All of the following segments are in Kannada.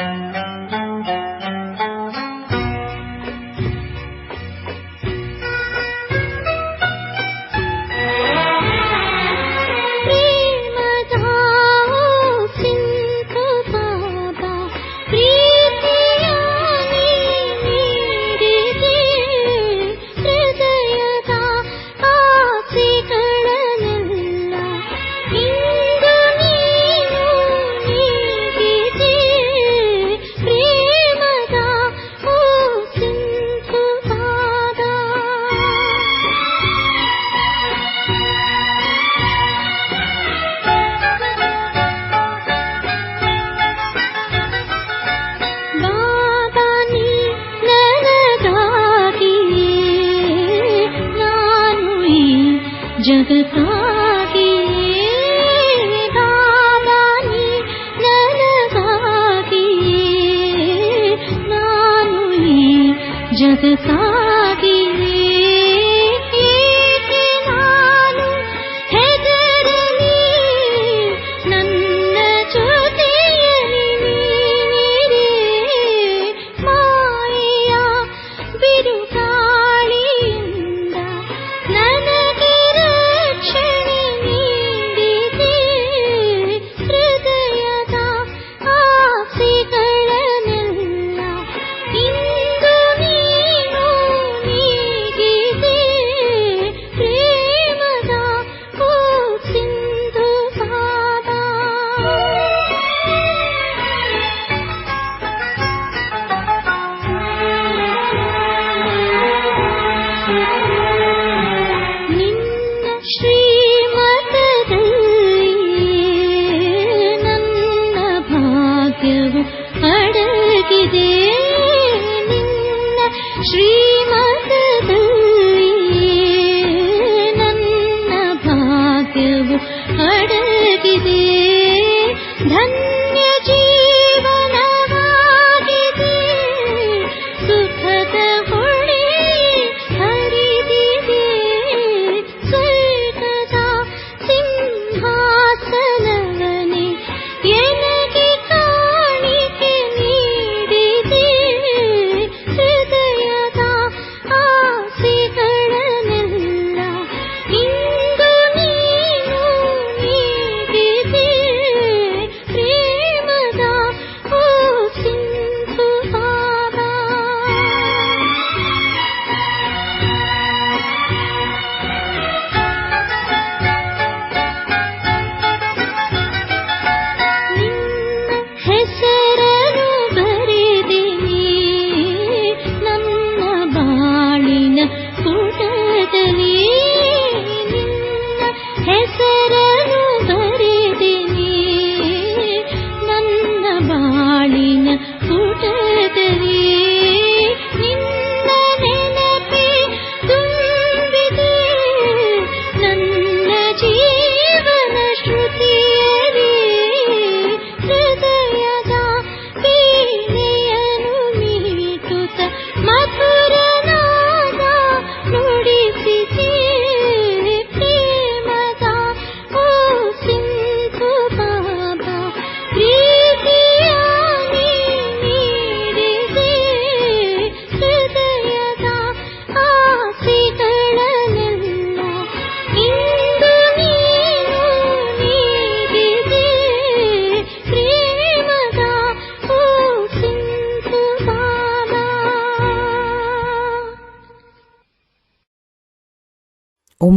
ಓಂ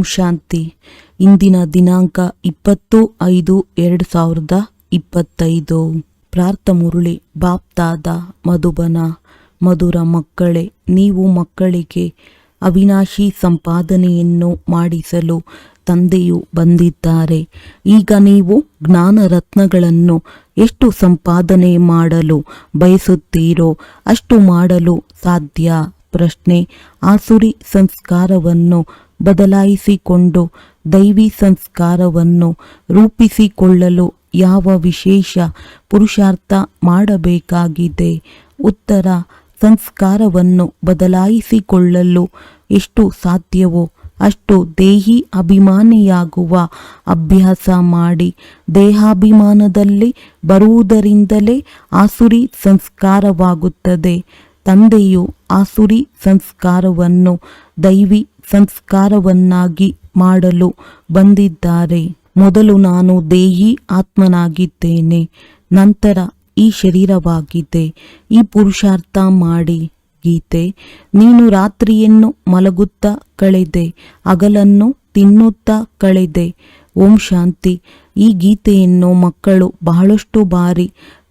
ಶಾಂತಿ. ಇಂದಿನ ದಿನಾಂಕ ಇಪ್ಪತ್ತು ಐದು ಎರಡು ಸಾವಿರದ ಇಪ್ಪತ್ತೈದು. ಪ್ರಾರ್ಥ ಮುರುಳಿ, ಬಾಪ್ತಾದ ಮಧುಬನ. ಮಧುರ ಮಕ್ಕಳೇ, ನೀವು ಮಕ್ಕಳಿಗೆ ಅವಿನಾಶಿ ಸಂಪಾದನೆಯನ್ನು ಮಾಡಿಸಲು ತಂದೆಯು ಬಂದಿದ್ದಾರೆ. ಈಗ ನೀವು ಜ್ಞಾನ ರತ್ನಗಳನ್ನು ಎಷ್ಟು ಸಂಪಾದನೆ ಮಾಡಲು ಬಯಸುತ್ತೀರೋ ಅಷ್ಟು ಮಾಡಲು ಸಾಧ್ಯ. ಪ್ರಶ್ನೆ ಆಸುರಿ ಸಂಸ್ಕಾರವನ್ನು ಬದಲಾಯಿಸಿಕೊಂಡು ದೈವಿ ಸಂಸ್ಕಾರವನ್ನು ರೂಪಿಸಿಕೊಳ್ಳಲು ಯಾವ ವಿಶೇಷ ಪುರುಷಾರ್ಥ ಮಾಡಬೇಕಾಗಿದೆ? ಉತ್ತರ, ಸಂಸ್ಕಾರವನ್ನು ಬದಲಾಯಿಸಿಕೊಳ್ಳಲು ಎಷ್ಟು ಸಾಧ್ಯವೋ ಅಷ್ಟು ದೇಹಿ ಅಭಿಮಾನಿಯಾಗುವ ಅಭ್ಯಾಸ ಮಾಡಿ ದೇಹಾಭಿಮಾನದಲ್ಲಿ ಬರುವುದರಿಂದಲೇ ಆಸುರಿ ಸಂಸ್ಕಾರವಾಗುತ್ತದೆ. ತಂದೆಯು ಆಸುರಿ ಸಂಸ್ಕಾರವನ್ನು ದೈವಿ ಸಂಸ್ಕಾರವನ್ನಾಗಿ ಮಾಡಲು ಬಂದಿದ್ದಾರೆ. ಮೊದಲು ನಾನು ದೇಹಿ ಆತ್ಮನಾಗಿದ್ದೇನೆ, ನಂತರ ಈ ಶರೀರವಾಗಿದೆ. ಈ ಪುರುಷಾರ್ಥ ಮಾಡಿ ಗೀತೆ, ನೀನು ರಾತ್ರಿಯನ್ನು ಮಲಗುತ್ತಾ ಕಳೆದೆ, ಹಗಲನ್ನು ತಿನ್ನುತ್ತಾ ಕಳೆದೆ. ಓಂ ಶಾಂತಿ. ಈ ಗೀತೆಯನ್ನು ಮಕ್ಕಳು ಬಹಳಷ್ಟು ಬಾರಿ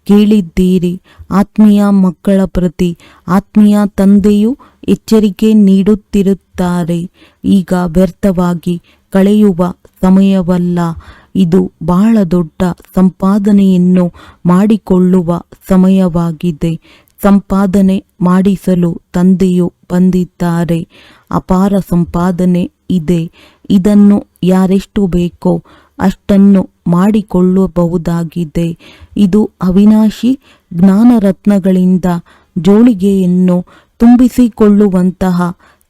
ಕೇಳಿದ್ದೀರಿ. ಆತ್ಮೀಯ ಮಕ್ಕಳ ಪ್ರತಿ, ಆತ್ಮೀಯ ತಂದೆಯು ಎಚ್ಚರಿಕೆ ನೀಡುತ್ತಿರುತ್ತಾರೆ. ಈಗ ವ್ಯರ್ಥವಾಗಿ ಕಳೆಯುವ ಸಮಯವಲ್ಲ. ಇದು ಬಹಳ ದೊಡ್ಡ ಸಂಪಾದನೆಯನ್ನು ಮಾಡಿಕೊಳ್ಳುವ ಸಮಯವಾಗಿದೆ. ಸಂಪಾದನೆ ಮಾಡಿಸಲು ತಂದೆಯು ಬಂದಿದ್ದಾರೆ. ಅಪಾರ ಸಂಪಾದನೆ ಇದೆ. ಇದನ್ನು ಯಾರೆಷ್ಟು ಬೇಕೋ ಅಷ್ಟನ್ನು ಮಾಡಿಕೊಳ್ಳಬಹುದಾಗಿದೆ. ಇದು ಅವಿನಾಶಿ ಜ್ಞಾನರತ್ನಗಳಿಂದ ಜೋಳಿಗೆಯನ್ನು ತುಂಬಿಸಿಕೊಳ್ಳುವಂತಹ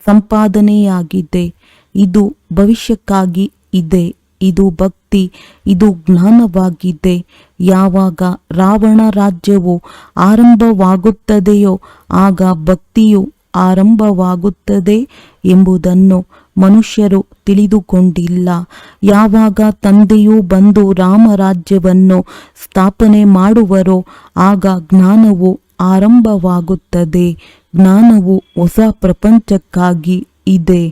ಸಂಪಾದನೆಯಾಗಿದೆ. ಇದು ಭವಿಷ್ಯಕ್ಕಾಗಿ ಇದೆ. ಇದು ಭಕ್ತಿ. ಇದು ಜ್ಞಾನವಾಗಿದೆ. ಯಾವಾಗ ರಾವಣ ರಾಜ್ಯವು ಆರಂಭವಾಗುತ್ತದೆಯೋ ಆಗ ಭಕ್ತಿಯು ಆರಂಭವಾಗುತ್ತದೆ ಎಂಬುದನ್ನು ಮನುಷ್ಯರು ತಿಳಿದುಕೊಂಡಿಲ್ಲ. ಯಾವಾಗ ತಂದೆಯು ಬಂದು ರಾಮರಾಜ್ಯವನ್ನು ಸ್ಥಾಪನೆ ಮಾಡುವರೋ ಆಗ ಜ್ಞಾನವು ಆರಂಭವಾಗುತ್ತದೆ. ಜ್ಞಾನವು ಹೊಸ ಪ್ರಪಂಚಕ್ಕಾಗಿ ಇದೆ.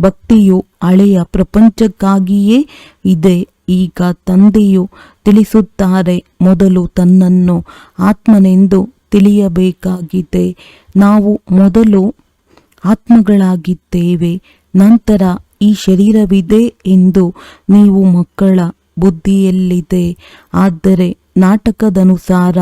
ಭಕ್ತಿಯು ಹಳೆಯ ಪ್ರಪಂಚಕ್ಕಾಗಿಯೇ ಇದೆ. ಈಗ ತಂದೆಯು ತಿಳಿಸುತ್ತಾರೆ, ಮೊದಲು ತನ್ನನ್ನು ಆತ್ಮನೆಂದು ತಿಳಿಯಬೇಕಾಗಿದೆ. ನಾವು ಮೊದಲು ಆತ್ಮಗಳಾಗಿದ್ದೇವೆ, ನಂತರ ಈ ಶರೀರವಿದೆ ಎಂದು ನೀವು ಮಕ್ಕಳ ಬುದ್ಧಿಯಲ್ಲಿದೆ. ಆದರೆ ನಾಟಕದನುಸಾರ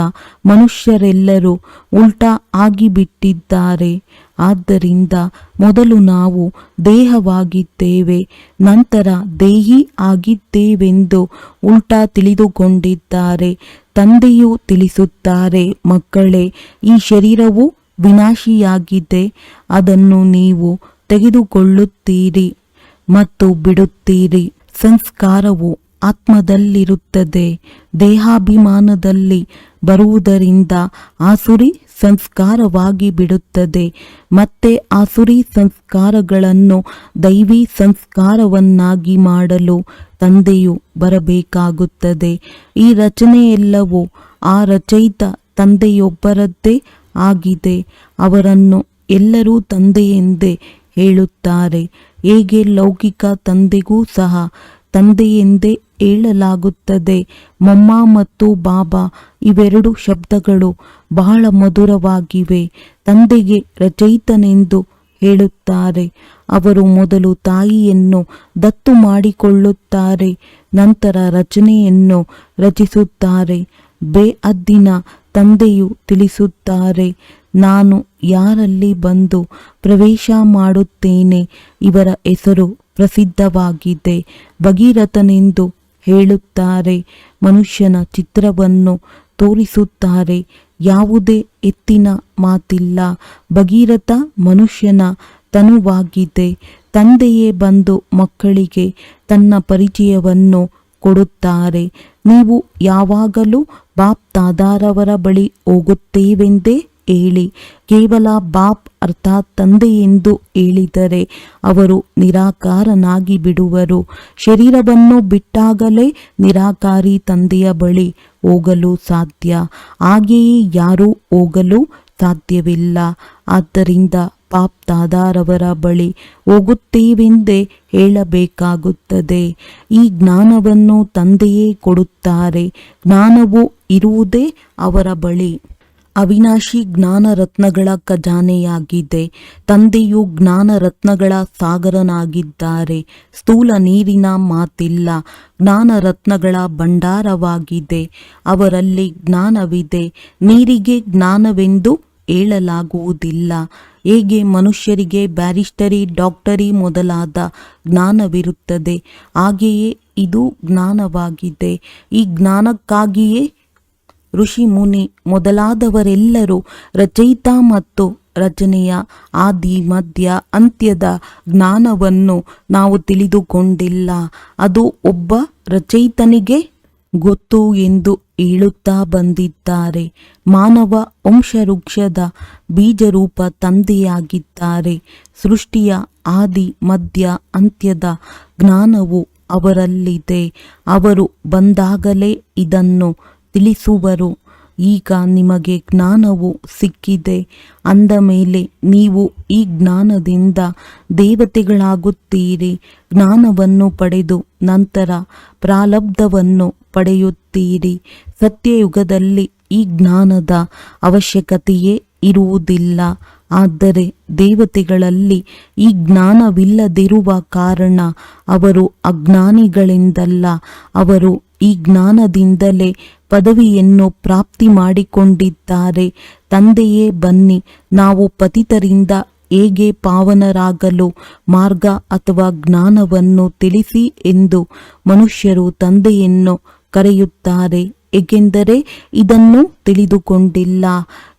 ಮನುಷ್ಯರೆಲ್ಲರೂ ಉಲ್ಟಾ ಆಗಿಬಿಟ್ಟಿದ್ದಾರೆ. ಆದ್ದರಿಂದ ಮೊದಲು ನಾವು ದೇಹವಾಗಿದ್ದೇವೆ, ನಂತರ ದೇಹಿ ಆಗಿದ್ದೇವೆಂದು ಉಲ್ಟಾ ತಿಳಿದುಕೊಂಡಿದ್ದಾರೆ, ತಂದೆಯು ತಿಳಿಸುತ್ತಾರೆ, ಮಕ್ಕಳೇ, ಈ ಶರೀರವು ವಿನಾಶಿಯಾಗಿದೆ, ಅದನ್ನು ನೀವು ತೆಗೆದುಕೊಳ್ಳುತ್ತೀರಿ ಮತ್ತು ಬಿಡುತ್ತೀರಿ. ಸಂಸ್ಕಾರವು ಆತ್ಮದಲ್ಲಿರುತ್ತದೆ. ದೇಹಾಭಿಮಾನದಲ್ಲಿ ಬರುವುದರಿಂದ ಆಸುರಿ ಸಂಸ್ಕಾರವಾಗಿ ಬಿಡುತ್ತದೆ. ಮತ್ತೆ ಆಸುರಿ ಸಂಸ್ಕಾರಗಳನ್ನು ದೈವಿ ಸಂಸ್ಕಾರವನ್ನಾಗಿ ಮಾಡಲು ತಂದೆಯು ಬರಬೇಕಾಗುತ್ತದೆ. ಈ ರಚನೆಯೆಲ್ಲವೂ ಆ ರಚಯಿತ ತಂದೆಯೊಬ್ಬರದ್ದೇ ಆಗಿದೆ. ಅವರನ್ನು ಎಲ್ಲರೂ ತಂದೆಯೆಂದೇ ಹೇಳುತ್ತಾರೆ. ಹೇಗೆ ಲೌಕಿಕ ತಂದೆಗೂ ಸಹ ತಂದೆಯೆಂದೇ ಹೇಳಲಾಗುತ್ತದೆ ಮೊಮ್ಮ ಮತ್ತು ಬಾಬಾ ಇವೆರಡು ಶಬ್ದಗಳು ಬಹಳ ಮಧುರವಾಗಿವೆ. ತಂದೆಗೆ ರಚಯಿತನೆಂದು ಹೇಳುತ್ತಾರೆ. ಅವರು ಮೊದಲು ತಾಯಿಯನ್ನು ದತ್ತು ಮಾಡಿಕೊಳ್ಳುತ್ತಾರೆ, ನಂತರ ರಚನೆಯನ್ನು ರಚಿಸುತ್ತಾರೆ. ಬೇಅದ್ದಿನ ತಂದೆಯು ತಿಳಿಸುತ್ತಾರೆ, ನಾನು ಯಾರಲ್ಲಿ ಬಂದು ಪ್ರವೇಶ ಮಾಡುತ್ತೇನೆ? ಇವರ ಹೆಸರು ಪ್ರಸಿದ್ಧವಾಗಿದೆ. ಭಗೀರಥನೆಂದು ಹೇಳುತ್ತಾರೆ. ಮನುಷ್ಯನ ಚಿತ್ರವನ್ನು ತೋರಿಸುತ್ತಾರೆ. ಯಾವುದೇ ಎತ್ತಿನ ಮಾತಿಲ್ಲ. ಭಗೀರಥ ಮನುಷ್ಯನ ತನುವಾಗಿದೆ. ತಂದೆಯೇ ಬಂದು ಮಕ್ಕಳಿಗೆ ತನ್ನ ಪರಿಚಯವನ್ನು ಕೊಡುತ್ತಾರೆ. ನೀವು ಯಾವಾಗಲೂ ಬಾಪ್ ತಾದಾರವರ ಬಳಿ ಹೋಗುತ್ತೇವೆಂದೇ ಹೇಳಿ. ಕೇವಲ ಬಾಪ್ ಅರ್ಥಾತ್ ತಂದೆ ಎಂದು ಹೇಳಿದರೆ ಅವರು ನಿರಾಕಾರನಾಗಿ ಬಿಡುವರು. ಶರೀರವನ್ನು ಬಿಟ್ಟಾಗಲೇ ನಿರಾಕಾರಿ ತಂದೆಯ ಬಳಿ ಹೋಗಲು ಸಾಧ್ಯ. ಹಾಗೆಯೇ ಯಾರೂ ಹೋಗಲು ಸಾಧ್ಯವಿಲ್ಲ. ಆದ್ದರಿಂದ ಪಾಪ್ ದಾದಾರವರ ಬಳಿ ಹೋಗುತ್ತೇವೆಂದೇ ಹೇಳಬೇಕಾಗುತ್ತದೆ. ಈ ಜ್ಞಾನವನ್ನು ತಂದೆಯೇ ಕೊಡುತ್ತಾರೆ. ಜ್ಞಾನವು ಇರುವುದೇ ಅವರ ಬಳಿ. ಅವಿನಾಶಿ ಜ್ಞಾನರತ್ನಗಳ ಖಜಾನೆಯಾಗಿದೆ. ತಂದೆಯು ಜ್ಞಾನರತ್ನಗಳ ಸಾಗರನಾಗಿದ್ದಾರೆ. ಸ್ಥೂಲ ನೀರಿನ ಮಾತಿಲ್ಲ. ಜ್ಞಾನರತ್ನಗಳ ಭಂಡಾರವಾಗಿದೆ. ಅವರಲ್ಲಿ ಜ್ಞಾನವಿದೆ. ನೀರಿಗೆ ಜ್ಞಾನವೆಂದು ಹೇಳಲಾಗುವುದಿಲ್ಲ. ಹೇಗೆ ಮನುಷ್ಯರಿಗೆ ಬ್ಯಾರಿಸ್ಟರಿ, ಡಾಕ್ಟರಿ ಮೊದಲಾದ ಜ್ಞಾನವಿರುತ್ತದೆ, ಹಾಗೆಯೇ ಇದು ಜ್ಞಾನವಾಗಿದೆ. ಈ ಜ್ಞಾನಕ್ಕಾಗಿಯೇ ಋಷಿ ಮುನಿ ಮೊದಲಾದವರೆಲ್ಲರೂ ರಚಯಿತ ಮತ್ತು ರಚನೆಯ ಆದಿ ಮಧ್ಯ ಅಂತ್ಯದ ಜ್ಞಾನವನ್ನು ನಾವು ತಿಳಿದುಕೊಂಡಿಲ್ಲ. ಅದು ಒಬ್ಬ ರಚಯಿತನಿಗೆ ಗೊತ್ತು ಎಂದು ಹೇಳುತ್ತಾ ಬಂದಿದ್ದಾರೆ. ಮಾನವ ವಂಶವೃಕ್ಷದ ಬೀಜರೂಪ ತಂದೆಯಾಗಿದ್ದಾರೆ. ಸೃಷ್ಟಿಯ ಆದಿ ಮಧ್ಯ ಅಂತ್ಯದ ಜ್ಞಾನವು ಅವರಲ್ಲಿದೆ. ಅವರು ಬಂದಾಗಲೇ ಇದನ್ನು ತಿಳಿಸುವರು. ಈಗ ನಿಮಗೆ ಜ್ಞಾನವು ಸಿಕ್ಕಿದೆ. ಅಂದ ಮೇಲೆ ನೀವು ಈ ಜ್ಞಾನದಿಂದ ದೇವತೆಗಳಾಗುತ್ತೀರಿ. ಜ್ಞಾನವನ್ನು ಪಡೆದು ನಂತರ ಪ್ರಾಲಬ್ಧವನ್ನು ಪಡೆಯುತ್ತೀರಿ. ಸತ್ಯಯುಗದಲ್ಲಿ ಈ ಜ್ಞಾನದ ಅವಶ್ಯಕತೆಯೇ ಇರುವುದಿಲ್ಲ. ಆದರೆ ದೇವತೆಗಳಲ್ಲಿ ಈ ಜ್ಞಾನವಿಲ್ಲದಿರುವ ಕಾರಣ ಅವರು ಅಜ್ಞಾನಿಗಳಿಂದಲ್ಲ, ಅವರು ಈ ಜ್ಞಾನದಿಂದಲೇ ಪದವಿಯನ್ನು ಪ್ರಾಪ್ತಿ ಮಾಡಿಕೊಂಡಿದ್ದಾರೆ. ತಂದೆಯೇ ಬನ್ನಿ, ನಾವು ಪತಿತರಿಂದ ಹೇಗೆ ಪಾವನರಾಗಲು ಮಾರ್ಗ ಅಥವಾ ಜ್ಞಾನವನ್ನು ತಿಳಿಸಿ ಎಂದು ಮನುಷ್ಯರು ತಂದೆಯನ್ನು ಕರೆಯುತ್ತಾರೆ. ಏಕೆಂದರೆ ಇದನ್ನು ತಿಳಿದುಕೊಂಡಿಲ್ಲ.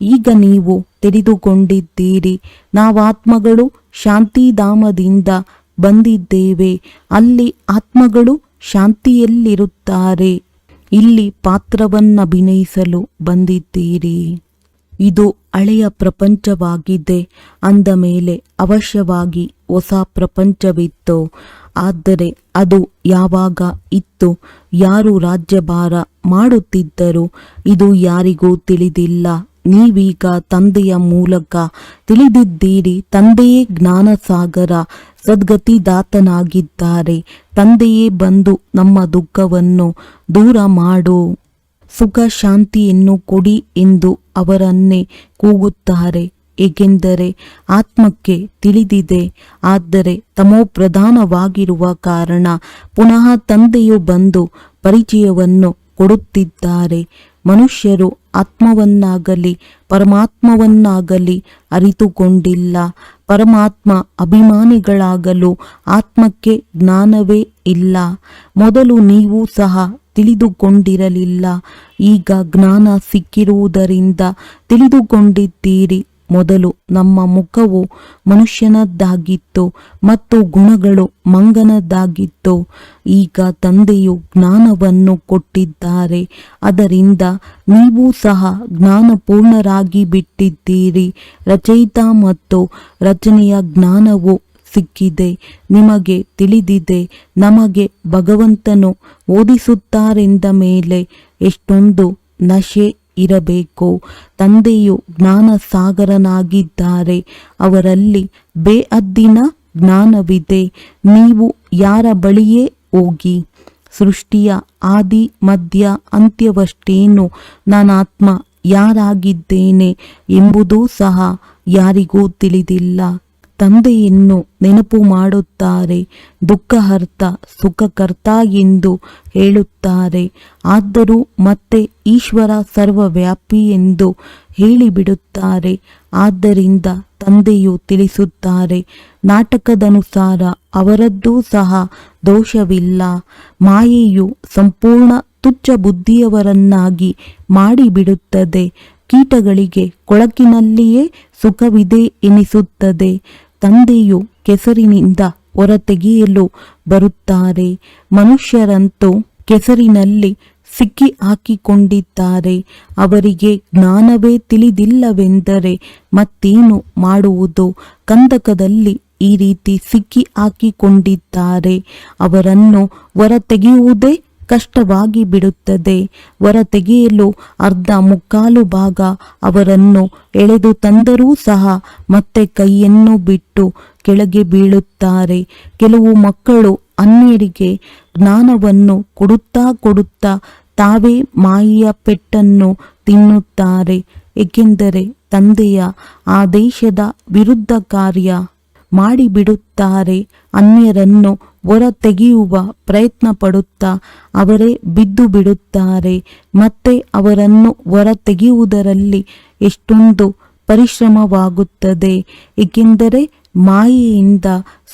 ಈಗ ನೀವು ತಿಳಿದುಕೊಂಡಿದ್ದೀರಿ. ನಾವಾತ್ಮಗಳು ಶಾಂತಿಧಾಮದಿಂದ ಬಂದಿದ್ದೇವೆ. ಅಲ್ಲಿ ಆತ್ಮಗಳು ಶಾಂತಿಯಲ್ಲಿರುತ್ತಾರೆ. ಇಲ್ಲಿ ಪಾತ್ರವನ್ನಭಿನಯಿಸಲು ಬಂದಿದ್ದೀರಿ. ಇದು ಹಳೆಯ ಪ್ರಪಂಚವಾಗಿದೆ. ಅಂದ ಮೇಲೆ ಅವಶ್ಯವಾಗಿ ಹೊಸ ಪ್ರಪಂಚವಿತ್ತು. ಆದರೆ ಅದು ಯಾವಾಗ ಇತ್ತು? ಯಾರು ರಾಜ್ಯಭಾರ ಮಾಡುತ್ತಿದ್ದರು? ಇದು ಯಾರಿಗೂ ತಿಳಿದಿಲ್ಲ. ನೀವೀಗ ತಂದೆಯ ಮೂಲಕ ತಿಳಿದಿದ್ದೀರಿ. ತಂದೆಯೇ ಜ್ಞಾನಸಾಗರ. ಸದ್ಗತಿದಾತನಾಗಿದ್ದಾರೆ. ತಂದೆಯೇ ಬಂದು ನಮ್ಮ ದುಃಖವನ್ನು ದೂರ ಮಾಡು. ಸುಖ ಶಾಂತಿಯನ್ನು ಕೊಡಿ ಎಂದು ಅವರನ್ನೇ ಕೂಗುತ್ತಾರೆ. ಏಕೆಂದರೆ ಆತ್ಮಕ್ಕೆ ತಿಳಿದಿದೆ. ಆದರೆ ತಮೋಪ್ರಧಾನವಾಗಿರುವ ಕಾರಣ ಪುನಃ ತಂದೆಯು ಬಂದು ಪರಿಚಯವನ್ನು ಕೊಡುತ್ತಿದ್ದಾರೆ. ಮನುಷ್ಯರು ಆತ್ಮವನ್ನಾಗಲಿ, ಪರಮಾತ್ಮವನ್ನಾಗಲಿ ಅರಿತುಕೊಂಡಿಲ್ಲ. ಪರಮಾತ್ಮ ಅಭಿಮಾನಿಗಳಾಗಲು ಆತ್ಮಕ್ಕೆ ಜ್ಞಾನವೇ ಇಲ್ಲ. ಮೊದಲು ನೀವು ಸಹ ತಿಳಿದುಕೊಂಡಿರಲಿಲ್ಲ. ಈಗ ಜ್ಞಾನ ಸಿಕ್ಕಿರುವುದರಿಂದ ತಿಳಿದುಕೊಂಡಿದ್ದೀರಿ. ಮೊದಲು ನಮ್ಮ ಮುಖವು ಮನುಷ್ಯನದ್ದಾಗಿತ್ತು ಮತ್ತು ಗುಣಗಳು ಮಂಗನದ್ದಾಗಿತ್ತು. ಈಗ ತಂದೆಯು ಜ್ಞಾನವನ್ನು ಕೊಟ್ಟಿದ್ದಾರೆ. ಅದರಿಂದ ನೀವು ಸಹ ಜ್ಞಾನಪೂರ್ಣರಾಗಿ ಬಿಟ್ಟಿದ್ದೀರಿ. ರಚಯಿತ ಮತ್ತು ರಚನೆಯ ಜ್ಞಾನವು ಸಿಕ್ಕಿದೆ. ನಿಮಗೆ ತಿಳಿದಿದೆ, ನಮಗೆ ಭಗವಂತನು ಓದಿಸುತ್ತಾರೆಂದ ಮೇಲೆ ಎಷ್ಟೊಂದು ನಶೆ ಇರಬೇಕು. ತಂದೆಯು ಜ್ಞಾನ ಸಾಗರನಾಗಿದ್ದಾರೆ ಅವರಲ್ಲಿ ಬೇಅದ್ದಿನ ಜ್ಞಾನವಿದೆ. ನೀವು ಯಾರ ಬಳಿಯೇ ಹೋಗಿ. ಸೃಷ್ಟಿಯ ಆದಿ, ಮಧ್ಯ, ಅಂತ್ಯವಷ್ಟೇನು ನಾನಾತ್ಮ ಯಾರಾಗಿದ್ದೇನೆ ಎಂಬುದೂ ಸಹ ಯಾರಿಗೂ ತಿಳಿದಿಲ್ಲ. ತಂದೆಯನ್ನು ನೆನಪು ಮಾಡುತ್ತಾರೆ, ದುಃಖಹರ್ತ ಸುಖಕರ್ತ ಎಂದು ಹೇಳುತ್ತಾರೆ. ಆದರೂ ಮತ್ತೆ ಈಶ್ವರ ಸರ್ವವ್ಯಾಪಿ ಎಂದು ಹೇಳಿಬಿಡುತ್ತಾರೆ. ಆದ್ದರಿಂದ ತಂದೆಯು ತಿಳಿಸುತ್ತಾರೆ, ನಾಟಕದನುಸಾರ ಅವರದ್ದೂ ಸಹ ದೋಷವಿಲ್ಲ. ಮಾಯೆಯು ಸಂಪೂರ್ಣ ತುಚ್ಛ ಬುದ್ಧಿಯವರನ್ನಾಗಿ ಮಾಡಿಬಿಡುತ್ತದೆ. ಕೀಟಗಳಿಗೆ ಕೊಳಕಿನಲ್ಲಿಯೇ ಸುಖವಿದೆ ಎನಿಸುತ್ತದೆ. ತಂದೆಯು ಕೆಸರಿನಿಂದ ಹೊರತೆಗೆಯಲು ಬರುತ್ತಾರೆ. ಮನುಷ್ಯರಂತೂ ಕೆಸರಿನಲ್ಲಿ ಸಿಕ್ಕಿ ಹಾಕಿಕೊಂಡಿದ್ದಾರೆ ಅವರಿಗೆ ಜ್ಞಾನವೇ ತಿಳಿದಿಲ್ಲವೆಂದರೆ ಮತ್ತೇನು ಮಾಡುವುದು? ಕಂದಕದಲ್ಲಿ ಈ ರೀತಿ ಸಿಕ್ಕಿ ಹಾಕಿಕೊಂಡಿದ್ದಾರೆ ಅವರನ್ನು ಹೊರತೆಗೆಯುವುದೇ ಕಷ್ಟವಾಗಿ ಬಿಡುತ್ತದೆ. ಹೊರತೆಗೆಯಲು ಅರ್ಧ ಮುಕ್ಕಾಲು ಭಾಗ ಅವರನ್ನು ಎಳೆದು ತಂದರೂ ಸಹ ಮತ್ತೆ ಕೈಯನ್ನು ಬಿಟ್ಟು ಕೆಳಗೆ ಬೀಳುತ್ತಾರೆ. ಕೆಲವು ಮಕ್ಕಳು ಅನ್ಯರಿಗೆ ಜ್ಞಾನವನ್ನು ಕೊಡುತ್ತಾ ಕೊಡುತ್ತಾ ತಾವೇ ಮಾಯಿಯ ಪೆಟ್ಟನ್ನು ತಿನ್ನುತ್ತಾರೆ. ಏಕೆಂದರೆ ತಂದೆಯ ಆದೇಶದ ವಿರುದ್ಧ ಕಾರ್ಯ ಮಾಡಿಬಿಡುತ್ತಾರೆ. ಅನ್ಯರನ್ನು ಹೊರ ತೆಗೆಯುವ ಪ್ರಯತ್ನ ಪಡುತ್ತಾ ಅವರೇ ಬಿದ್ದು ಬಿಡುತ್ತಾರೆ. ಮತ್ತೆ ಅವರನ್ನು ಹೊರ ತೆಗೆಯುವುದರಲ್ಲಿ ಎಷ್ಟೊಂದು ಪರಿಶ್ರಮವಾಗುತ್ತದೆ. ಏಕೆಂದರೆ ಮಾಯೆಯಿಂದ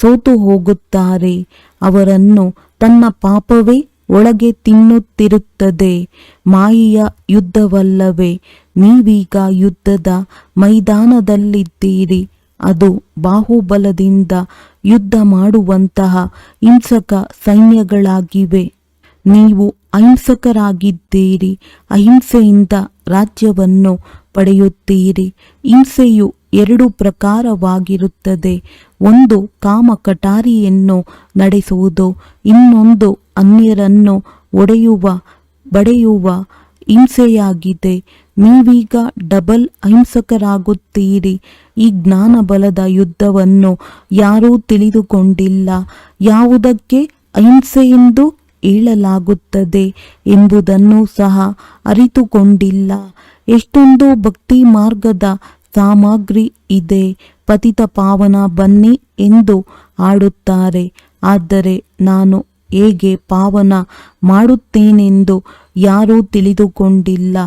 ಸೋತು ಹೋಗುತ್ತಾರೆ. ಅವರನ್ನು ತನ್ನ ಪಾಪವೇ ಒಳಗೆ ತಿನ್ನುತ್ತಿರುತ್ತದೆ. ಮಾಯೆಯ ಯುದ್ಧವಲ್ಲವೇ, ನೀವೀಗ ಯುದ್ಧದ ಮೈದಾನದಲ್ಲಿದ್ದೀರಿ. ಅದು ಬಾಹುಬಲದಿಂದ ಯುದ್ಧ ಮಾಡುವಂತಹ ಹಿಂಸಕ ಸೈನ್ಯಗಳಾಗಿವೆ. ನೀವು ಅಹಿಂಸಕರಾಗಿದ್ದೀರಿ, ಅಹಿಂಸೆಯಿಂದ ರಾಜ್ಯವನ್ನು ಪಡೆಯುತ್ತೀರಿ. ಹಿಂಸೆಯು ಎರಡು ಪ್ರಕಾರವಾಗಿರುತ್ತದೆ. ಒಂದು ಕಾಮ ಕಟಾರಿಯನ್ನು ನಡೆಸುವುದು, ಇನ್ನೊಂದು ಅನ್ಯರನ್ನು ಒಡೆಯುವ, ಬಡೆಯುವ ಹಿಂಸೆಯಾಗಿದೆ. ನೀವೀಗ ಡಬಲ್ ಅಹಿಂಸಕರಾಗುತ್ತೀರಿ. ಈ ಜ್ಞಾನ ಬಲದ ಯುದ್ಧವನ್ನು ಯಾರೂ ತಿಳಿದುಕೊಂಡಿಲ್ಲ. ಯಾವುದಕ್ಕೆ ಅಹಿಂಸೆಯೆಂದು ಹೇಳಲಾಗುತ್ತದೆ ಎಂಬುದನ್ನು ಸಹ ಅರಿತುಕೊಂಡಿಲ್ಲ. ಎಷ್ಟೊಂದು ಭಕ್ತಿ ಮಾರ್ಗದ ಸಾಮಗ್ರಿ ಇದೆ. ಪತಿತ ಪಾವನ ಬನ್ನಿ ಎಂದು ಆಡುತ್ತಾರೆ ಆದರೆ ನಾನು ಹೇಗೆ ಪಾವನ ಮಾಡುತ್ತೇನೆಂದು ಯಾರೂ ತಿಳಿದುಕೊಂಡಿಲ್ಲ.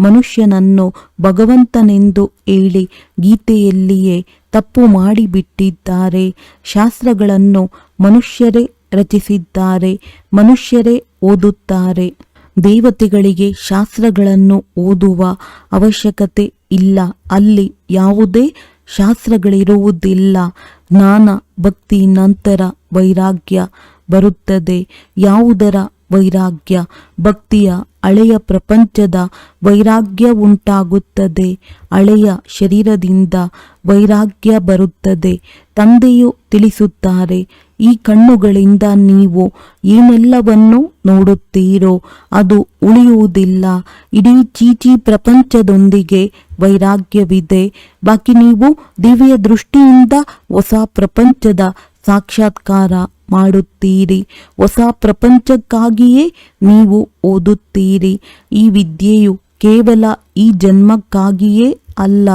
ಮನುಷ್ಯನನ್ನು ಭಗವಂತನೆಂದು ಹೇಳಿ ಗೀತೆಯಲ್ಲಿಯೇ ತಪ್ಪು ಮಾಡಿಬಿಟ್ಟಿದ್ದಾರೆ. ಶಾಸ್ತ್ರಗಳನ್ನು ಮನುಷ್ಯರೇ ರಚಿಸಿದ್ದಾರೆ, ಮನುಷ್ಯರೇ ಓದುತ್ತಾರೆ. ದೇವತೆಗಳಿಗೆ ಶಾಸ್ತ್ರಗಳನ್ನು ಓದುವ ಅವಶ್ಯಕತೆ ಇಲ್ಲ. ಅಲ್ಲಿ ಯಾವುದೇ ಶಾಸ್ತ್ರಗಳಿರುವುದಿಲ್ಲ. ಜ್ಞಾನ ಭಕ್ತಿ ನಂತರ ವೈರಾಗ್ಯ ಬರುತ್ತದೆ. ಯಾವುದರ ವೈರಾಗ್ಯ? ಭಕ್ತಿಯ ಹಳೆಯ ಪ್ರಪಂಚದ ವೈರಾಗ್ಯ ಉಂಟಾಗುತ್ತದೆ. ಹಳೆಯ ಶರೀರದಿಂದ ವೈರಾಗ್ಯ ಬರುತ್ತದೆ. ತಂದೆಯು ತಿಳಿಸುತ್ತಾರೆ, ಈ ಕಣ್ಣುಗಳಿಂದ ನೀವು ಏನೆಲ್ಲವನ್ನು ನೋಡುತ್ತೀರೋ, ಅದು ಉಳಿಯುವುದಿಲ್ಲ. ಇಡೀ ಚೀಚಿ ಪ್ರಪಂಚದೊಂದಿಗೆ ವೈರಾಗ್ಯವಿದೆ. ಬಾಕಿ ನೀವು ದಿವ್ಯ ದೃಷ್ಟಿಯಿಂದ ಹೊಸ ಪ್ರಪಂಚದ ಸಾಕ್ಷಾತ್ಕಾರ ಮಾಡುತ್ತೀರಿ. ಹೊಸ ಪ್ರಪಂಚಕ್ಕಾಗಿಯೇ ನೀವು ಓದುತ್ತೀರಿ. ಈ ವಿದ್ಯೆಯು ಕೇವಲ ಈ ಜನ್ಮಕ್ಕಾಗಿಯೇ ಅಲ್ಲ,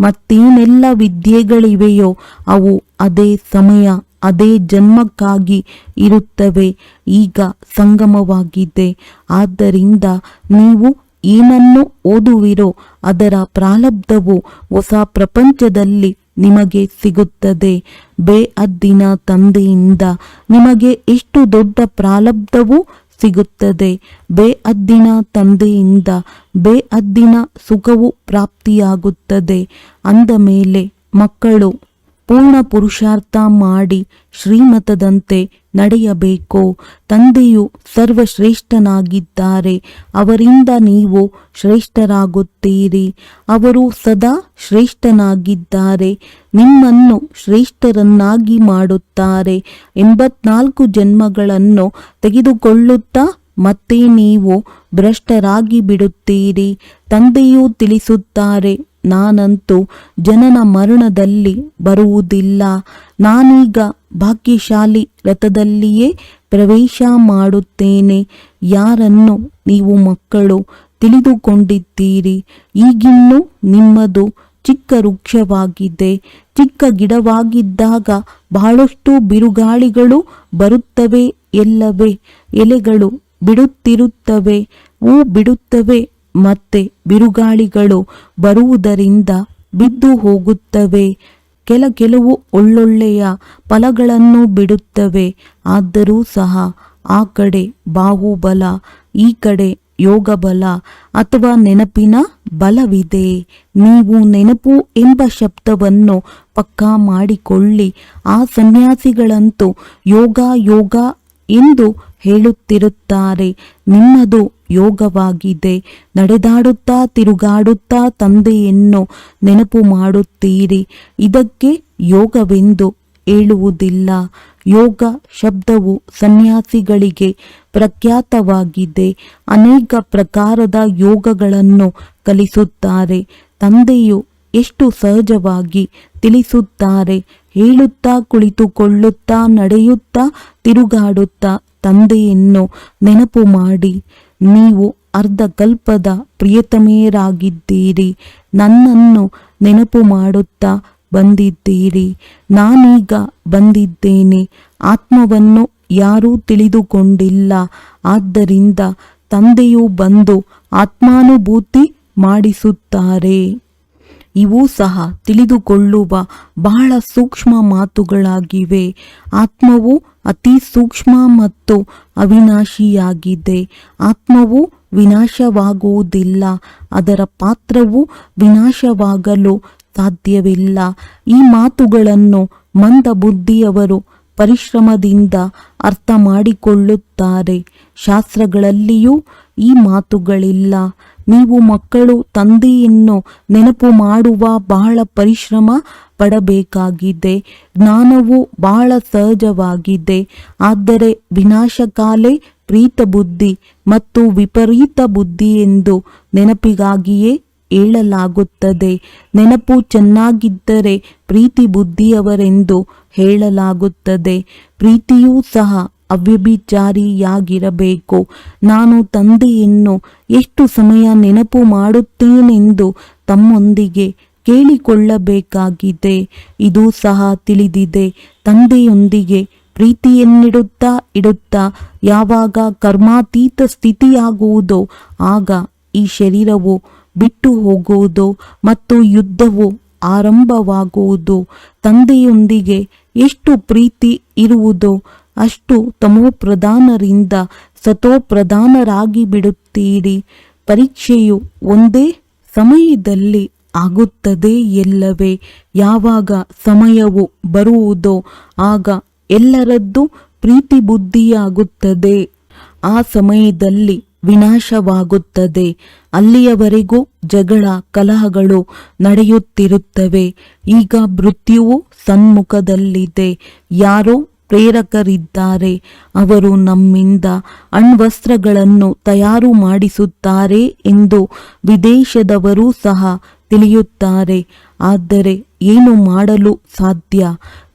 ಮತ್ತೇನೆಲ್ಲ ವಿದ್ಯೆಗಳಿವೆಯೋ ಅವು ಅದೇ ಸಮಯ, ಅದೇ ಜನ್ಮಕ್ಕಾಗಿ ಇರುತ್ತವೆ. ಈಗ ಸಂಗಮವಾಗಿದೆ. ಆದ್ದರಿಂದ ನೀವು ಏನನ್ನು ಓದುವಿರೋ ಅದರ ಪ್ರಾರಬ್ಧವು ಹೊಸ ಪ್ರಪಂಚದಲ್ಲಿ ನಿಮಗೆ ಸಿಗುತ್ತದೆ. ಬೇಅದ್ದಿನ ತಂದೆಯಿಂದ ನಿಮಗೆ ಎಷ್ಟು ದೊಡ್ಡ ಪ್ರಾಲಬ್ಧವೂ ಸಿಗುತ್ತದೆ. ಬೇಅದ್ದಿನ ತಂದೆಯಿಂದ ಬೇಅದ್ದಿನ ಸುಖವು ಪ್ರಾಪ್ತಿಯಾಗುತ್ತದೆ. ಅಂದ ಮೇಲೆ, ಮಕ್ಕಳು ಪೂರ್ಣ ಪುರುಷಾರ್ಥ ಮಾಡಿ ಶ್ರೀಮತದಂತೆ ನಡೆಯಬೇಕು? ತಂದೆಯು ಸರ್ವಶ್ರೇಷ್ಠನಾಗಿದ್ದಾರೆ. ಅವರಿಂದ ನೀವು ಶ್ರೇಷ್ಠರಾಗುತ್ತೀರಿ. ಅವರು ಸದಾ ಶ್ರೇಷ್ಠನಾಗಿದ್ದಾರೆ. ನಿಮ್ಮನ್ನು ಶ್ರೇಷ್ಠರನ್ನಾಗಿ ಮಾಡುತ್ತಾರೆ. ಎಂಬತ್ನಾಲ್ಕು ಜನ್ಮಗಳನ್ನು ತೆಗೆದುಕೊಳ್ಳುತ್ತಾ ಮತ್ತೆ ನೀವು ಭ್ರಷ್ಟರಾಗಿ ಬಿಡುತ್ತೀರಿ. ತಂದೆಯೂ ತಿಳಿಸುತ್ತಾರೆ ನಾನಂತೂ ಜನನ ಮರಣದಲ್ಲಿ ಬರುವುದಿಲ್ಲ. ನಾನೀಗ ಭಾಗ್ಯಶಾಲಿ ರಥದಲ್ಲಿಯೇ ಪ್ರವೇಶ ಮಾಡುತ್ತೇನೆ. ಯಾರನ್ನು ನೀವು ಮಕ್ಕಳು ತಿಳಿದುಕೊಂಡಿದ್ದೀರಿ? ಈಗಿನ್ನೂ ನಿಮ್ಮದು ಚಿಕ್ಕ ವೃಕ್ಷವಾಗಿದೆ. ಚಿಕ್ಕ ಗಿಡವಾಗಿದ್ದಾಗ ಬಹಳಷ್ಟು ಬಿರುಗಾಳಿಗಳು ಬರುತ್ತವೆ ಎಲ್ಲವೇ? ಎಲೆಗಳು ಬಿಡುತ್ತಿರುತ್ತವೆ. ಹೂ ಬಿಡುತ್ತವೆ. ಮತ್ತೆ ಬಿರುಗಾಳಿಗಳು ಬರುವುದರಿಂದ ಬಿದ್ದು ಹೋಗುತ್ತವೆ. ಕೆಲ ಕೆಲವು ಒಳ್ಳೊಳ್ಳೆಯ ಫಲಗಳನ್ನು ಬಿಡುತ್ತವೆ. ಆದರೂ ಸಹ ಆ ಕಡೆ ಬಾಹುಬಲ, ಈ ಕಡೆ ಯೋಗಬಲ ಅಥವಾ ನೆನಪಿನ ಬಲವಿದೆ. ನೀವು ನೆನಪು ಎಂಬ ಶಬ್ದವನ್ನು ಪಕ್ಕಾ ಮಾಡಿಕೊಳ್ಳಿ. ಆ ಸನ್ಯಾಸಿಗಳಂತೂ ಯೋಗ ಯೋಗ ಎಂದು ಹೇಳುತ್ತಿರುತ್ತಾರೆ. ನಿಮ್ಮದು ಯೋಗವಾಗಿದೆ. ನಡೆದಾಡುತ್ತಾ, ತಿರುಗಾಡುತ್ತಾ ತಂದೆಯನ್ನು ನೆನಪು ಮಾಡುತ್ತೀರಿ. ಇದಕ್ಕೆ ಯೋಗವೆಂದು ಹೇಳುವುದಿಲ್ಲ. ಯೋಗ ಶಬ್ದವು ಸನ್ಯಾಸಿಗಳಿಗೆ ಪ್ರಖ್ಯಾತವಾಗಿದೆ. ಅನೇಕ ಪ್ರಕಾರದ ಯೋಗಗಳನ್ನು ಕಲಿಸುತ್ತಾರೆ. ತಂದೆಯು ಎಷ್ಟು ಸಹಜವಾಗಿ ತಿಳಿಸುತ್ತಾರೆ. ಹೇಳುತ್ತಾ ಕುಳಿತುಕೊಳ್ಳುತ್ತಾ ನಡೆಯುತ್ತಾ ತಿರುಗಾಡುತ್ತಾ ತಂದೆಯನ್ನು ನೆನಪು ಮಾಡಿ, ನೀವು ಅರ್ಧಕಲ್ಪದ ಪ್ರಿಯತಮೆಯರಾಗಿದ್ದೀರಿ, ನನ್ನನ್ನು ನೆನಪು ಮಾಡುತ್ತಾ ಬಂದಿದ್ದೀರಿ, ನಾನೀಗ ಬಂದಿದ್ದೇನೆ, ಆತ್ಮವನ್ನು ಯಾರೂ ತಿಳಿದುಕೊಂಡಿಲ್ಲ, ಆದ್ದರಿಂದ ತಂದೆಯು ಬಂದು ಆತ್ಮಾನುಭೂತಿ ಮಾಡಿಸುತ್ತಾರೆ. ಇವೂ ಸಹ ತಿಳಿದುಕೊಳ್ಳುವ ಬಹಳ ಸೂಕ್ಷ್ಮ ಮಾತುಗಳಾಗಿವೆ. ಆತ್ಮವು ಅತಿ ಸೂಕ್ಷ್ಮ ಮತ್ತು ಅವಿನಾಶಿಯಾಗಿದೆ. ಆತ್ಮವು ವಿನಾಶವಾಗುವುದಿಲ್ಲ. ಅದರ ಪಾತ್ರವು ವಿನಾಶವಾಗಲು ಸಾಧ್ಯವಿಲ್ಲ. ಈ ಮಾತುಗಳನ್ನು ಮಂದ ಬುದ್ಧಿಯವರು ಪರಿಶ್ರಮದಿಂದ ಅರ್ಥ ಮಾಡಿಕೊಳ್ಳುತ್ತಾರೆ ಶಾಸ್ತ್ರಗಳಲ್ಲಿಯೂ ಈ ಮಾತುಗಳಿಲ್ಲ. ನೀವು ಮಕ್ಕಳು, ತಂದೆಯನ್ನು ನೆನಪು ಮಾಡುವ ಬಹಳ ಪರಿಶ್ರಮ ಪಡಬೇಕಾಗಿದೆ. ಜ್ಞಾನವು ಬಹಳ ಸಹಜವಾಗಿದೆ. ಆದರೆ ವಿನಾಶಕಾಲೆ ಪ್ರೀತ ಬುದ್ಧಿ ಮತ್ತು ವಿಪರೀತ ಬುದ್ಧಿ ಎಂದು ನೆನಪಿಗಾಗಿಯೇ ಹೇಳಲಾಗುತ್ತದೆ. ನೆನಪು ಚೆನ್ನಾಗಿದ್ದರೆ ಪ್ರೀತಿ ಬುದ್ಧಿಯವರೆಂದು ಹೇಳಲಾಗುತ್ತದೆ. ಪ್ರೀತಿಯೂ ಸಹ ಅವ್ಯಭಿಚಾರಿಯಾಗಿರಬೇಕು. ನಾನು ತಂದೆಯನ್ನು ಎಷ್ಟು ಸಮಯ ನೆನಪು ಮಾಡುತ್ತೇನೆಂದು ತಮ್ಮೊಂದಿಗೆ ಕೇಳಿಕೊಳ್ಳಬೇಕಾಗಿದೆ. ಇದು ಸಹ ತಿಳಿದಿದೆ. ತಂದೆಯೊಂದಿಗೆ ಪ್ರೀತಿಯನ್ನಿಡುತ್ತಾ ಇಡುತ್ತಾ ಯಾವಾಗ ಕರ್ಮಾತೀತ ಸ್ಥಿತಿಯಾಗುವುದೋ ಆಗ ಈ ಶರೀರವು ಬಿಟ್ಟು ಹೋಗುವುದು ಮತ್ತು ಯುದ್ಧವು ಆರಂಭವಾಗುವುದು. ತಂದೆಯೊಂದಿಗೆ ಎಷ್ಟು ಪ್ರೀತಿ ಇರುವುದೋ ಅಷ್ಟು ತಮೋಪ್ರಧಾನರಿಂದ ಸತೋಪ್ರಧಾನರಾಗಿ ಬಿಡುತ್ತೀರಿ. ಪರೀಕ್ಷೆಯು ಒಂದೇ ಸಮಯದಲ್ಲಿ ಆಗುತ್ತದೆ ಎಲ್ಲವೇ. ಯಾವಾಗ ಸಮಯವು ಬರುವುದೋ ಆಗ ಎಲ್ಲರದ್ದು ಪ್ರೀತಿ ಬುದ್ಧಿಯಾಗುತ್ತದೆ ಆ ಸಮಯದಲ್ಲಿ ವಿನಾಶವಾಗುತ್ತದೆ. ಅಲ್ಲಿಯವರೆಗೂ ಜಗಳ ಕಲಹಗಳು ನಡೆಯುತ್ತಿರುತ್ತವೆ. ಈಗ ಮೃತ್ಯುವು ಸನ್ಮುಖದಲ್ಲಿದೆ. ಯಾರೋ ಪ್ರೇರಕರಿದ್ದಾರೆ. ಅವರು ನಮ್ಮಿಂದ ಅಣ್ವಸ್ತ್ರಗಳನ್ನು ತಯಾರು ಮಾಡಿಸುತ್ತಾರೆ ಎಂದು ವಿದೇಶದವರೂ ಸಹ ತಿಳಿಯುತ್ತಾರೆ. ಆದರೆ ಏನು ಮಾಡಲು ಸಾಧ್ಯ?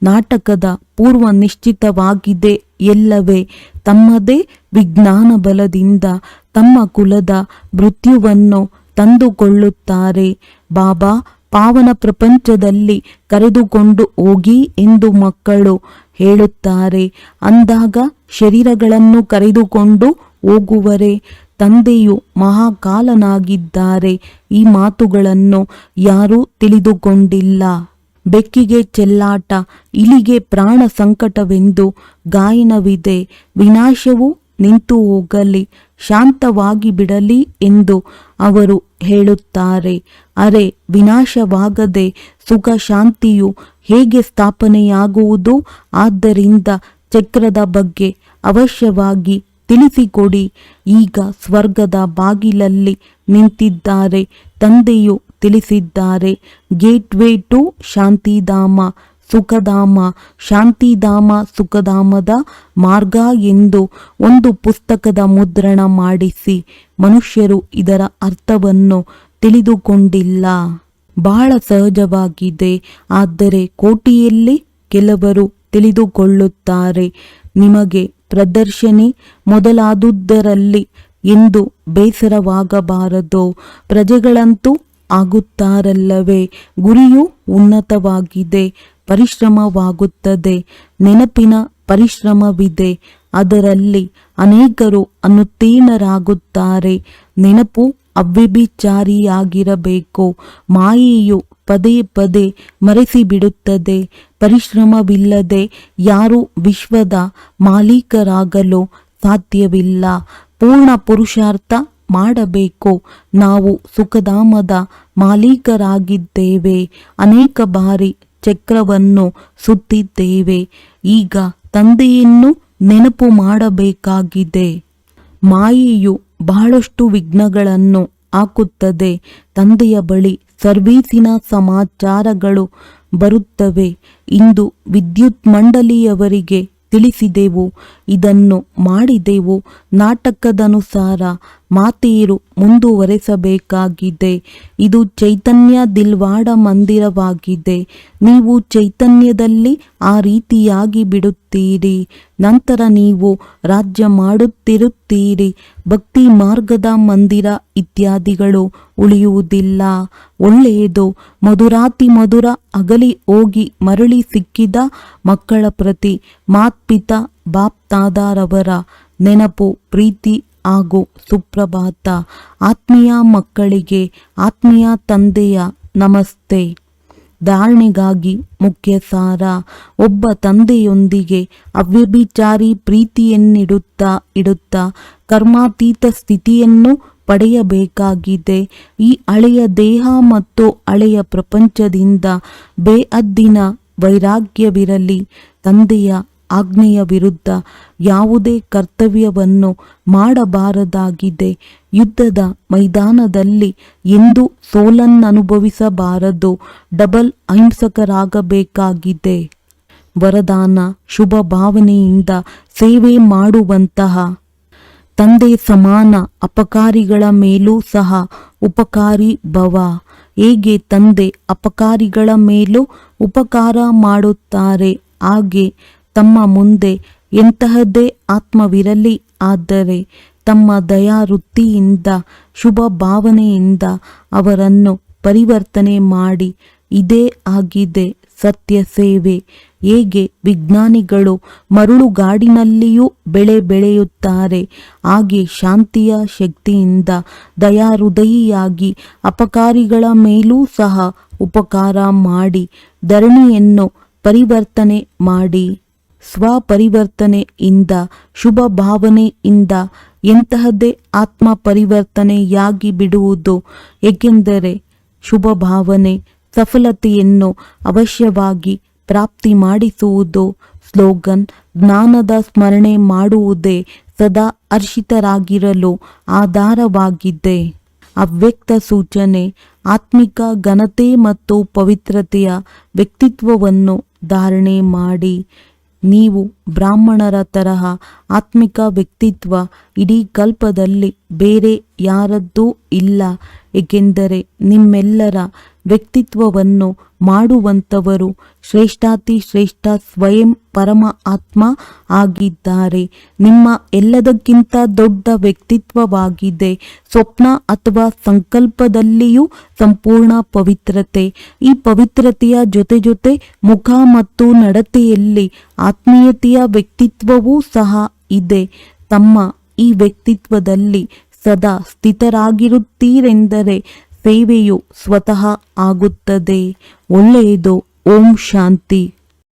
ನಾಟಕದ ಪೂರ್ವ ನಿಶ್ಚಿತವಾಗಿದೆ ಎಲ್ಲವೇ? ತಮ್ಮದೇ ವಿಜ್ಞಾನ ಬಲದಿಂದ ತಮ್ಮ ಕುಲದ ಮೃತ್ಯುವನ್ನು ತಂದುಕೊಳ್ಳುತ್ತಾರೆ. ಬಾಬಾ, ಪಾವನ ಪ್ರಪಂಚದಲ್ಲಿ ಕರೆದುಕೊಂಡು ಹೋಗಿ ಎಂದು ಮಕ್ಕಳು ಹೇಳುತ್ತಾರೆ. ಅಂದಾಗ ಶರೀರಗಳನ್ನು ಕರೆದುಕೊಂಡು ಹೋಗುವರೆ, ತಂದೆಯು ಮಹಾಕಾಲನಾಗಿದ್ದಾರೆ. ಈ ಮಾತುಗಳನ್ನು ಯಾರೂ ತಿಳಿದುಕೊಂಡಿಲ್ಲ. ಬೆಕ್ಕಿಗೆ ಚೆಲ್ಲಾಟ, ಇಲಿಗೆ ಪ್ರಾಣ ಸಂಕಟವೆಂದು ಗಾಯನವಿದೆ. ವಿನಾಶವು ನಿಂತು ಹೋಗಲಿ, ಶಾಂತವಾಗಿ ಬಿಡಲಿ ಎಂದು ಅವರು ಹೇಳುತ್ತಾರೆ. ಅರೆ, ವಿನಾಶವಾಗದೆ ಸುಖ ಶಾಂತಿಯು ಹೇಗೆ ಸ್ಥಾಪನೆಯಾಗುವುದು? ಆದ್ದರಿಂದ ಚಕ್ರದ ಬಗ್ಗೆ ಅವಶ್ಯವಾಗಿ ತಿಳಿಸಿಕೊಡಿ. ಈಗ ಸ್ವರ್ಗದ ಬಾಗಿಲಲ್ಲಿ ನಿಂತಿದ್ದಾರೆ, ತಂದೆಯು ತಿಳಿಸಿದ್ದಾರೆ. Gateway to Shantidhama. ಸುಖಧಾಮ, ಶಾಂತಿಧಾಮ, ಸುಖಧಾಮದ ಮಾರ್ಗ ಎಂದು ಒಂದು ಪುಸ್ತಕದ ಮುದ್ರಣ ಮಾಡಿಸಿ ಮನುಷ್ಯರು ಇದರ ಅರ್ಥವನ್ನು ತಿಳಿದುಕೊಂಡಿಲ್ಲ. ಬಹಳ ಸಹಜವಾಗಿದೆ. ಆದರೆ ಕೋಟಿಯಲ್ಲಿ ಕೆಲವರು ತಿಳಿದುಕೊಳ್ಳುತ್ತಾರೆ. ನಿಮಗೆ ಪ್ರದರ್ಶನಿ ಮೊದಲಾದುದರಲ್ಲಿ ಎಂದು ಬೇಸರವಾಗಬಾರದು. ಪ್ರಜೆಗಳಂತೂ ಆಗುತ್ತಾರಲ್ಲವೇ? ಗುರಿಯು ಉನ್ನತವಾಗಿದೆ. ಪರಿಶ್ರಮವಾಗುತ್ತದೆ. ನೆನಪಿನ ಪರಿಶ್ರಮವಿದೆ. ಅದರಲ್ಲಿ ಅನೇಕರು ಅನುತ್ತೀರ್ಣರಾಗುತ್ತಾರೆ. ನೆನಪು ಅವ್ಯಭಿಚಾರಿಯಾಗಿರಬೇಕು. ಮಾಯೆಯು ಪದೇ ಪದೇ ಮರೆಸಿಬಿಡುತ್ತದೆ. ಪರಿಶ್ರಮವಿಲ್ಲದೆ ಯಾರು ವಿಶ್ವದ ಮಾಲೀಕರಾಗಲು ಸಾಧ್ಯವಿಲ್ಲ. ಪೂರ್ಣ ಪುರುಷಾರ್ಥ ಮಾಡಬೇಕು. ನಾವು ಸುಖಧಾಮದ ಮಾಲೀಕರಾಗಿದ್ದೇವೆ. ಅನೇಕ ಬಾರಿ ಚಕ್ರವನ್ನು ಸುತ್ತಿದ್ದೇವೆ. ಈಗ ತಂದೆಯನ್ನು ನೆನಪು ಮಾಡಬೇಕಾಗಿದೆ. ಮಾಯೆಯು ಬಹಳಷ್ಟು ವಿಘ್ನಗಳನ್ನು ಹಾಕುತ್ತದೆ. ತಂದೆಯ ಬಳಿ ಸರ್ವೀಸಿನ ಸಮಾಚಾರಗಳು ಬರುತ್ತವೆ. ಇಂದು ವಿದ್ಯುತ್ ಮಂಡಳಿಯವರಿಗೆ ತಿಳಿಸಿದೆವು. ಇದನ್ನು ಮಾಡಿದೆವು. ನಾಟಕದನುಸಾರ ಮಾತೀರು ಮುಂದುವರೆಸಬೇಕಾಗಿದೆ. ಇದು ಚೈತನ್ಯ ದಿಲ್ವಾಡ ಮಂದಿರವಾಗಿದೆ. ನೀವು ಚೈತನ್ಯದಲ್ಲಿ ಆ ರೀತಿಯಾಗಿ ಬಿಡುತ್ತೀರಿ. ನಂತರ ನೀವು ರಾಜ್ಯ ಮಾಡುತ್ತಿರುತ್ತೀರಿ. ಭಕ್ತಿ ಮಾರ್ಗದ ಮಂದಿರ ಇತ್ಯಾದಿಗಳು ಉಳಿಯುವುದಿಲ್ಲ. ಒಳ್ಳೆಯದು, ಮಧುರಾತಿ ಮಧುರ ಅಗಲಿ ಹೋಗಿ ಮರಳಿ ಸಿಕ್ಕಿದ ಮಕ್ಕಳ ಪ್ರತಿ ಮಾತ್ಪಿತ ಬಾಪ್ತಾದಾರವರ ನೆನಪು, ಪ್ರೀತಿ ಹಾಗೂ ಸುಪ್ರಭಾತ. ಆತ್ಮೀಯ ಮಕ್ಕಳಿಗೆ ಆತ್ಮೀಯ ತಂದೆಯ ನಮಸ್ತೆ. ಧಾರಣೆಗಾಗಿ ಮುಖ್ಯ ಸಾರ ಒಬ್ಬ ತಂದೆಯೊಂದಿಗೆ ಅವ್ಯಭಿಚಾರಿ ಪ್ರೀತಿಯನ್ನಿಡುತ್ತಾ ಇಡುತ್ತಾ ಕರ್ಮಾತೀತ ಸ್ಥಿತಿಯನ್ನು ಪಡೆಯಬೇಕಾಗಿದೆ. ಈ ಹಳೆಯ ದೇಹ ಮತ್ತು ಹಳೆಯ ಪ್ರಪಂಚದಿಂದ ಬೇಅದ್ದಿನ ವೈರಾಗ್ಯವಿರಲಿ. ತಂದೆಯ ಆಜ್ಞೆಯ ವಿರುದ್ಧ ಯಾವುದೇ ಕರ್ತವ್ಯವನ್ನು ಮಾಡಬಾರದಾಗಿದೆ. ಯುದ್ಧದ ಮೈದಾನದಲ್ಲಿ ಎಂದು ಸೋಲನ್ನನುಭವಿಸಬಾರದು. ಡಬಲ್ ಅಹಿಂಸಕರಾಗಬೇಕಾಗಿದೆ. ವರದಾನ, ಶುಭ ಭಾವನೆಯಿಂದ ಸೇವೆ ಮಾಡುವಂತಹ ತಂದೆ ಸಮಾನ ಅಪಕಾರಿಗಳ ಮೇಲೂ ಸಹ ಉಪಕಾರಿ ಭವ. ಹೇಗೆ ತಂದೆ ಅಪಕಾರಿಗಳ ಮೇಲೂ ಉಪಕಾರ ಮಾಡುತ್ತಾರೆ? ಹಾಗೆ ತಮ್ಮ ಮುಂದೆ ಎಂತಹದ್ದೇ ಆತ್ಮವಿರಲಿ. ಆದರೆ ತಮ್ಮ ದಯಾವೃತ್ತಿಯಿಂದ ಶುಭ ಭಾವನೆಯಿಂದ ಅವರನ್ನು ಪರಿವರ್ತನೆ ಮಾಡಿ, ಇದೇ ಆಗಿದೆ ಸತ್ಯ ಸೇವೆ. ಹೇಗೆ ವಿಜ್ಞಾನಿಗಳು ಮರಳುಗಾಡಿನಲ್ಲಿಯೂ ಬೆಳೆ ಬೆಳೆಯುತ್ತಾರೆ, ಹಾಗೆ ಶಾಂತಿಯ ಶಕ್ತಿಯಿಂದ ದಯಾಹೃದಯಿಯಾಗಿ ಅಪಕಾರಿಗಳ ಮೇಲೂ ಸಹ ಉಪಕಾರ ಮಾಡಿ, ಧರಣಿಯನ್ನು ಪರಿವರ್ತನೆ ಮಾಡಿ. ಸ್ವಪರಿವರ್ತನೆಯಿಂದ ಶುಭ ಭಾವನೆಯಿಂದ ಎಂತಹದ್ದೇ ಆತ್ಮ ಪರಿವರ್ತನೆಯಾಗಿ ಬಿಡುವುದು ಏಕೆಂದರೆ ಶುಭ ಭಾವನೆ ಸಫಲತೆಯನ್ನು ಅವಶ್ಯವಾಗಿ ಪ್ರಾಪ್ತಿ ಮಾಡಿಸುವುದು ಸ್ಲೋಗನ್, ಜ್ಞಾನದ ಸ್ಮರಣೆ ಮಾಡುವುದೇ ಸದಾ ಅರ್ಷಿತರಾಗಿರಲು ಆಧಾರವಾಗಿದೆ. ಅವ್ಯಕ್ತ ಸೂಚನೆ, ಆತ್ಮಿಕ ಘನತೆ ಮತ್ತು ಪವಿತ್ರತೆಯ ವ್ಯಕ್ತಿತ್ವವನ್ನು ಧಾರಣೆ ಮಾಡಿ ನೀವು ಬ್ರಾಹ್ಮಣರ ತರಹ ಆತ್ಮಿಕ ವ್ಯಕ್ತಿತ್ವ ಇಡೀ ಕಲ್ಪದಲ್ಲಿ ಬೇರೆ ಯಾರದ್ದೂ ಇಲ್ಲ ಏಕೆಂದರೆ ನಿಮ್ಮೆಲ್ಲರ ವ್ಯಕ್ತಿತ್ವವನ್ನು ಮಾಡುವಂಥವರು ಶ್ರೇಷ್ಠಾತಿ ಶ್ರೇಷ್ಠ ಸ್ವಯಂ ಪರಮ ಆತ್ಮ ಆಗಿದ್ದಾರೆ. ನಿಮ್ಮ ಎಲ್ಲದಕ್ಕಿಂತ ದೊಡ್ಡ ವ್ಯಕ್ತಿತ್ವವಾಗಿದೆ. ಸ್ವಪ್ನ ಅಥವಾ ಸಂಕಲ್ಪದಲ್ಲಿಯೂ ಸಂಪೂರ್ಣ ಪವಿತ್ರತೆ. ಈ ಪವಿತ್ರತೆಯ ಜೊತೆ ಜೊತೆ ಮುಖ ಮತ್ತು ನಡತೆಯಲ್ಲಿ ಆತ್ಮೀಯತೆಯ ವ್ಯಕ್ತಿತ್ವವೂ ಸಹ ಇದೆ. ತಮ್ಮ ಈ ವ್ಯಕ್ತಿತ್ವದಲ್ಲಿ ಸದಾ ಸ್ಥಿತರಾಗಿರುತ್ತೀರೆಂದರೆ ಸೇವೆಯು ಸ್ವತಃ ಆಗುತ್ತದೆ. ಒಳ್ಳೆಯದು. ಓಂ ಶಾಂತಿ.